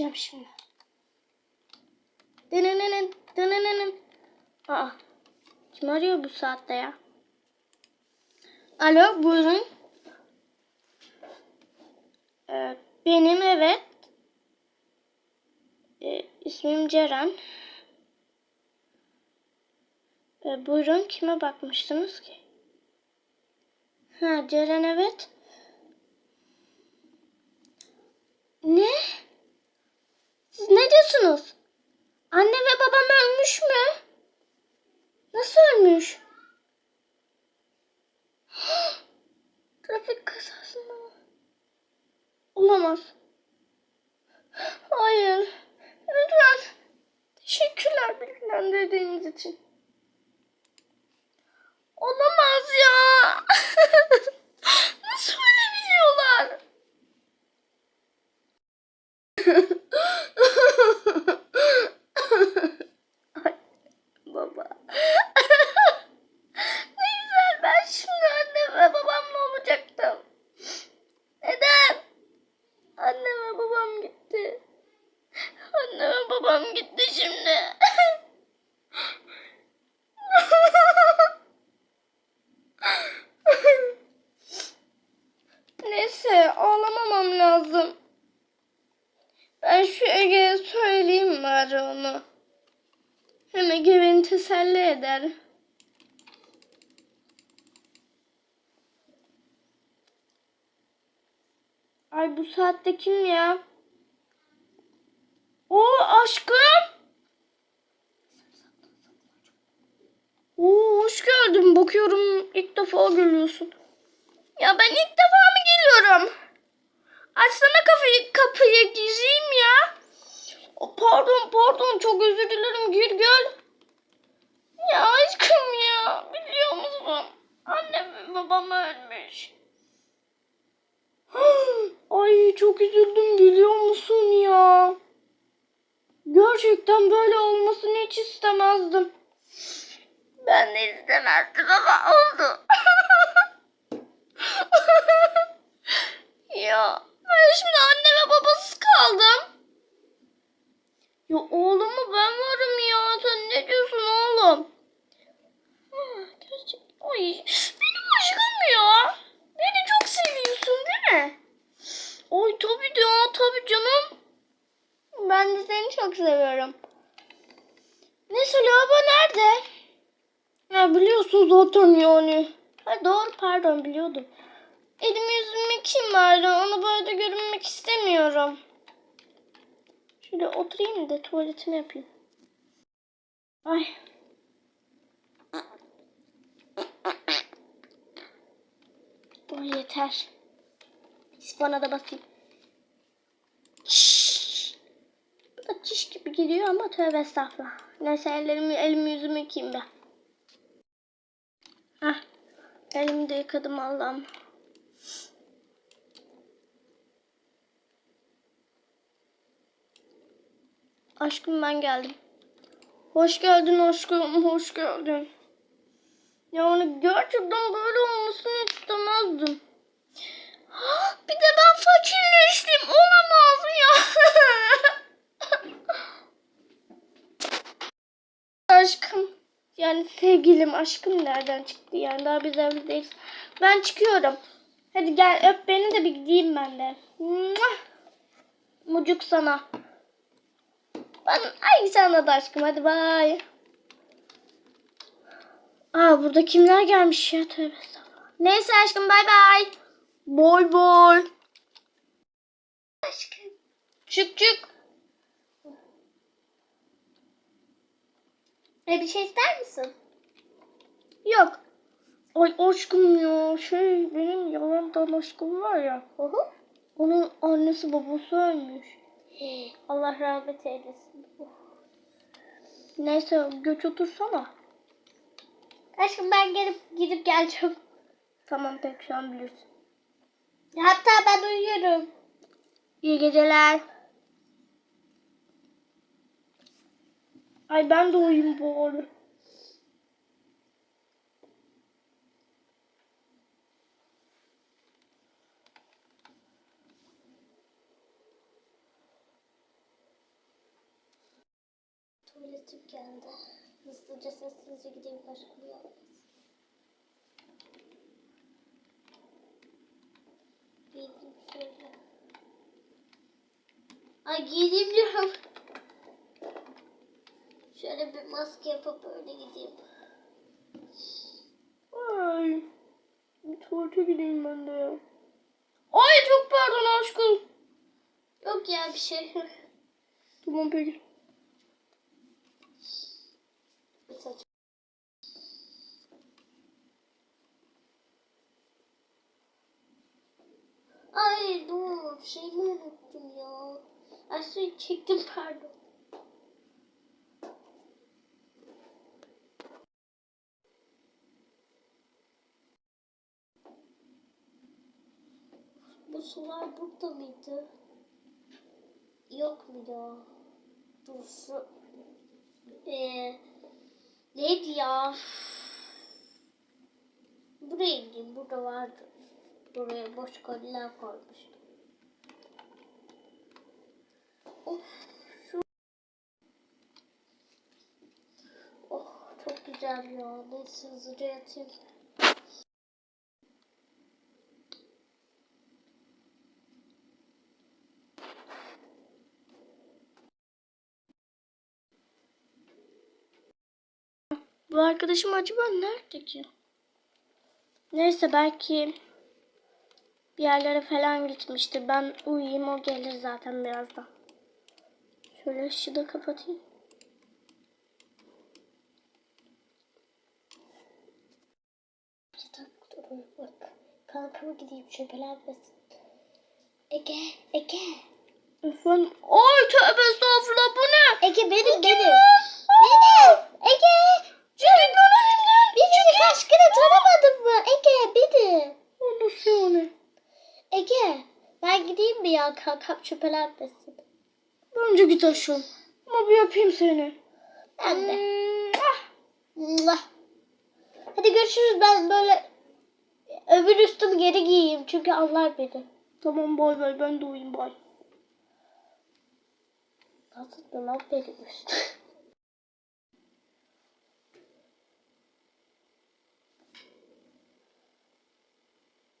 Yapacağım şimdi. Dınınının, dınınının. Aa, kim arıyor bu saatte ya? Alo, buyurun. Ee, benim evet. Ee, ismim Ceren. Ee, buyurun, kime bakmıştınız ki? Ha, Ceren evet. Ne? Siz ne diyorsunuz? Anne ve babam ölmüş mü? Nasıl ölmüş? Trafik kazasında mı? Olamaz. Hayır. Lütfen. Teşekkürler bilgilendirdiğiniz için. Olamaz ya. Nasıl ölebiliyorlar? Ay, baba. ne güzel ben şimdi annem ve babamla olacaktım. Neden? Annem ve babam gitti. Annem ve babam gitti şimdi. Neyse ağlamamam lazım. Ben şu Ege'ye söyleyeyim bari onu. Hem Ege beni teselli eder. Ay bu saatte kim ya? O aşkım. Oo hoş geldin. Bakıyorum ilk defa geliyorsun. Ya ben ilk defa mı geliyorum? Açsana kapıyı, gireyim ya. Pardon pardon çok özür dilerim gir gel. Ya aşkım ya biliyor musun? Annem ve babam ölmüş. Ay çok üzüldüm biliyor musun ya? Gerçekten böyle olmasını hiç istemezdim. Ben de istemezdim ama oldu. ya ben şimdi anne ve babasız kaldım. Ya oğlum mu ben varım ya. Sen ne diyorsun oğlum? Ha, gerçek. Ay benim aşkım ya. Beni çok seviyorsun değil mi? Ay tabii de ya tabii canım. Ben de seni çok seviyorum. Neyse lavabo nerede? Ya biliyorsun zaten yani. Ha doğru pardon biliyordum. Elimi yüzümü yıkayayım bari. Onu böyle görünmek istemiyorum. Şöyle oturayım da tuvaletimi yapayım. Ay. Bu yeter. Sifona da basayım. Şşş. Bu da çiş gibi geliyor ama tövbe estağfurullah. Neyse ellerimi, elimi yüzümü yıkayayım ben. Hah. Elimi de yıkadım Allah'ım. Aşkım ben geldim. Hoş geldin aşkım, hoş geldin. Yani gerçekten böyle olmasını istemezdim. Ah, Bir de ben fakirleştim. Olamaz ya. aşkım. Yani sevgilim aşkım nereden çıktı yani daha biz evli değiliz. Ben çıkıyorum. Hadi gel öp beni de bir gideyim ben de. Mucuk sana. Ben, ay sana da aşkım hadi bay. Aa burada kimler gelmiş ya tövbe. Neyse aşkım bay bay. Boy boy. Aşkım. Çık çık. E bir şey ister misin? Yok. Ay aşkım ya şey benim yalandan aşkım var ya. Hı hı. Onun annesi babası ölmüş. Allah rahmet eylesin. Neyse göç otursana. Aşkım ben gelip gidip geleceğim. Tamam pek şu an bilirsin. Hatta ben uyuyorum. İyi geceler. Ay ben de uyuyayım bu arada. Geldi. Hızlıca sessizce gideyim başka bir yere. Giydim şöyle. Ay giydim diyorum. Şöyle bir maske yapıp öyle gideyim. Ay. Tuvalete gideyim ben de ya. Ay çok pardon aşkım. Yok ya bir şey. Tamam peki. Ay dur şeyimi unuttum ya. Ay suyu çektim pardon. Bu sular burada mıydı? Yok mu ya? Dur şu... Ee, neydi ya? Buraya gideyim. Burada vardı. Buraya boş koliler koymuştum. Of. Şu... Oh çok güzel ya. Neyse hızlıca yatayım. Bu arkadaşım acaba nerede ki? Neyse belki bir yerlere falan gitmiştir. Ben uyuyayım o gelir zaten birazdan. Şöyle ışığı da kapatayım. Yatak duruyor bak. Kankama gideyim şüphelenmesin. Ege, Ege. Efendim? Ay tövbe estağfurullah bu ne? Ege benim benim. Aa! Benim. Ege. Çekil lan elimden. Beni kaç kere tanımadın mı? Ege benim. O Nasıl yani? Ege. Ben gideyim mi kankam şüphelenmesin. Bence git aşkım. Ama bir öpeyim seni. Ben de. Hadi görüşürüz ben böyle öbür üstümü geri giyeyim çünkü anlar beni. Tamam bay bay ben de uyuyayım bay. Nasıl da lan benim üstüm.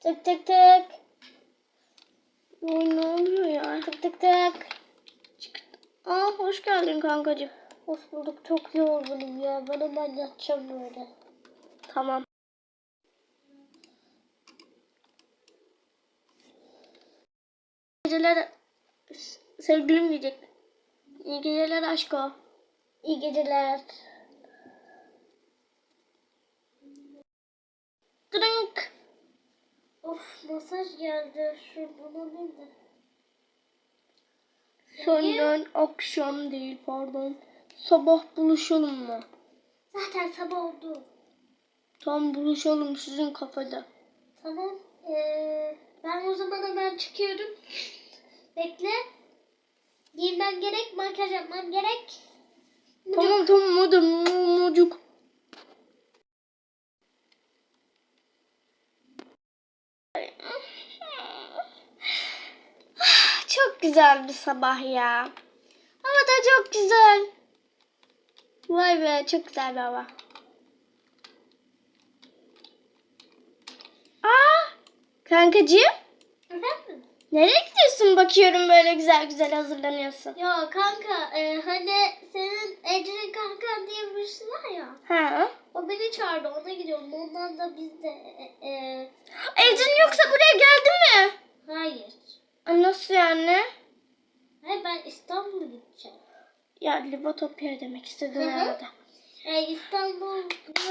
tık tık tık. Ay ne oluyor ya? Tık tık tık. Aa hoş geldin kankacığım. Hoş bulduk. Çok yorgunum ya. Ben hemen yatacağım böyle. Tamam. geceler sevgilim diyecek. İyi geceler aşko. İyi geceler. Drink. Of masaj geldi. Şuradan alayım da. Senden akşam değil pardon. Sabah buluşalım mı? Zaten sabah oldu. Tam buluşalım sizin kafede. Tamam. Ee, ben o zaman hemen çıkıyorum. Bekle. Giyinmem gerek, makyaj yapmam gerek. Tamam tamam hadi mucuk. Çok güzel bir sabah ya. Hava da çok güzel. Vay be çok güzel bir hava. Aa, kankacığım Efendim? nereye gidiyorsun bakıyorum böyle güzel güzel hazırlanıyorsun. Ya kanka e, hani senin Ecrin kankan diye birisi var ya. Ha? O beni çağırdı ona gidiyorum. Ondan da biz de e, e, Ecrin yoksa buraya geldi mi? hayır. Nasıl yani? Hayır ben İstanbul'a gideceğim. Ya Livatopya demek istedim Hı hı. herhalde. E, İstanbul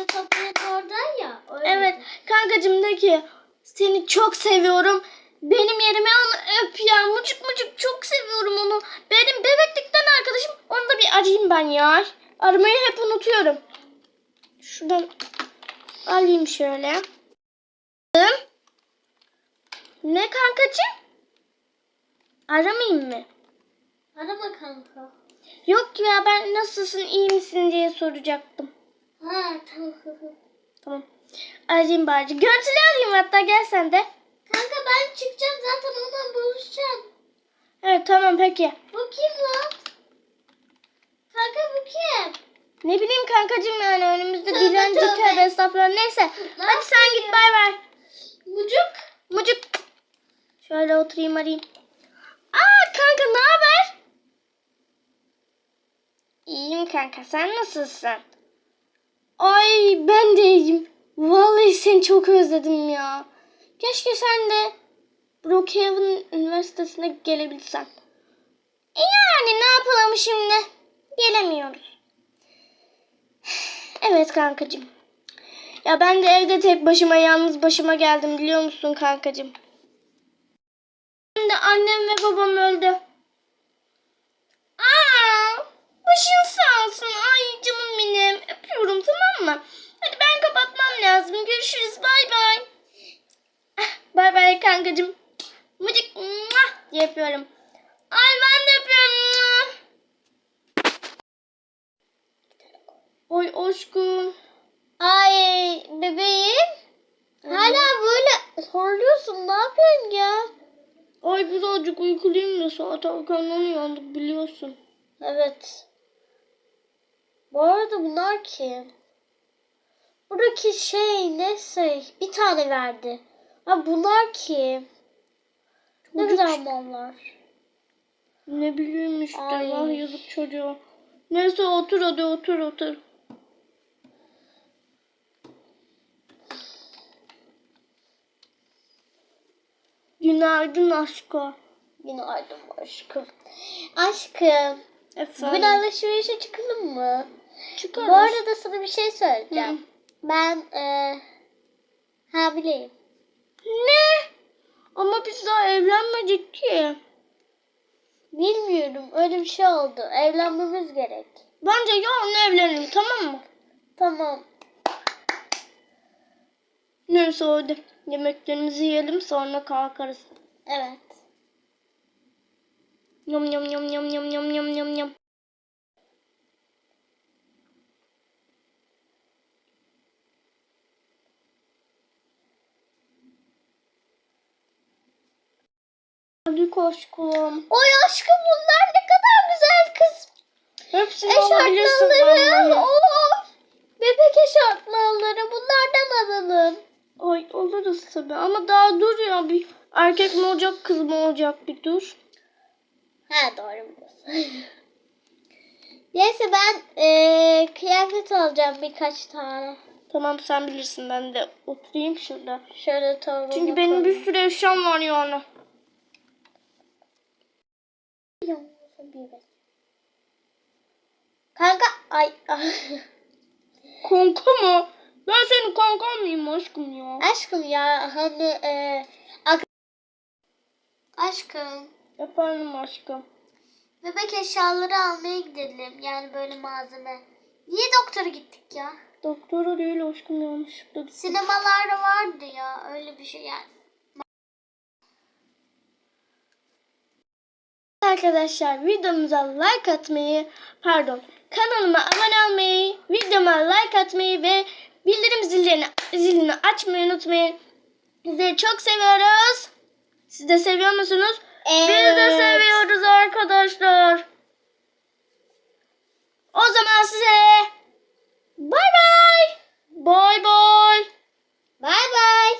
Topya'nın oradan ya. öyle Evet kankacığım de ki seni çok seviyorum. Benim yerime onu öp ya. Mucuk mucuk çok seviyorum onu. Benim bebeklikten arkadaşım. Onu da bir arayayım ben ya. Aramayı hep unutuyorum. Şuradan alayım şöyle. Ne kankacığım? Aramayayım mı? Arama kanka. Yok ya ben nasılsın iyi misin diye soracaktım. Ha tamam. Tamam. Arayayım bari. Görüntülü arayayım hatta gel sen de. Kanka ben çıkacağım zaten ondan buluşacağım. Evet tamam peki. Bu kim lan? Kanka bu kim? Ne bileyim kankacığım yani önümüzde Tövbe dilenci tövbe. tövbe estağfurullah. Neyse. Hadi sen git bay bay. Mucuk. Mucuk. Şöyle oturayım arayayım. Aa kanka ne haber? İyiyim kanka sen nasılsın? Ay ben de iyiyim. Vallahi seni çok özledim ya. Keşke sen de Brookhaven Üniversitesi'ne gelebilsen. E yani ne yapalım şimdi? Gelemiyoruz. Evet kankacığım. Ya ben de evde tek başıma yalnız başıma geldim biliyor musun kankacığım? Şimdi annem ve babam öldü. Aa, başın sağ olsun. Ay canım benim. Öpüyorum tamam mı? Hadi ben kapatmam lazım. Görüşürüz. Bay bay. Ah, Bay bay kankacığım. Mıcık diye yapıyorum. Ay ben de yapıyorum. Oy aşkım. Ay bebeğim. Hala böyle horluyorsun. Ne yapıyorsun ya? Ay birazcık uykuluyum da saat erkenden uyandık biliyorsun. Evet. Bu arada bunlar kim? Buradaki şey ne şey? Bir tane verdi. Ha bunlar kim? Ne Çocuk güzel işte. mallar. Ne bileyim işte. Ay. Vah yazık çocuğa. Neyse otur hadi otur otur. Günaydın aşkım. Günaydın aşkım. Aşkım. Efendim. Bugün alışverişe çıkalım mı? Çıkarız. Bu arada sana bir şey söyleyeceğim. Hı. Ben eee hamileyim. Ne? Ama biz daha evlenmedik ki. Bilmiyorum öyle bir şey oldu. Evlenmemiz gerek. Bence yarın evlenelim tamam mı? Tamam. Neyse hadi. Yemeklerimizi yiyelim sonra kalkarız. Evet. Yum yum yum yum yum yum yum yum yum. Hadi aşkım. Oy aşkım bunlar ne kadar güzel kız. Hepsini alabilirsin. Oo. Bebek eşartmanları bunlardan alalım. Ay alırız tabii ama daha dur ya bir erkek mi olacak kız mı olacak bir dur. Ha doğru biliyorsun. Neyse ben eee, kıyafet alacağım birkaç tane. Tamam sen bilirsin ben de oturayım şurada. Şöyle tavuğumu Çünkü benim bir sürü eşyam var yani. Kanka ay Kanka mı? Ben senin kankan mıyım aşkım ya? aşkım ya hani ak- aşkım Efendim aşkım. bebek eşyaları almaya gidelim yani böyle malzeme. Niye doktora gittik ya? Doktora değil aşkım yanlışlıkla. Sinemalarda vardı ya öyle bir şey yani. Arkadaşlar videomuza like atmayı, pardon kanalıma abone olmayı, videoma like atmayı ve Bildirim zillerini, zilini açmayı unutmayın. Sizi çok seviyoruz. Siz de seviyor musunuz? Evet. Biz de seviyoruz arkadaşlar. O zaman size bay bay. Bay bay. Bay bay.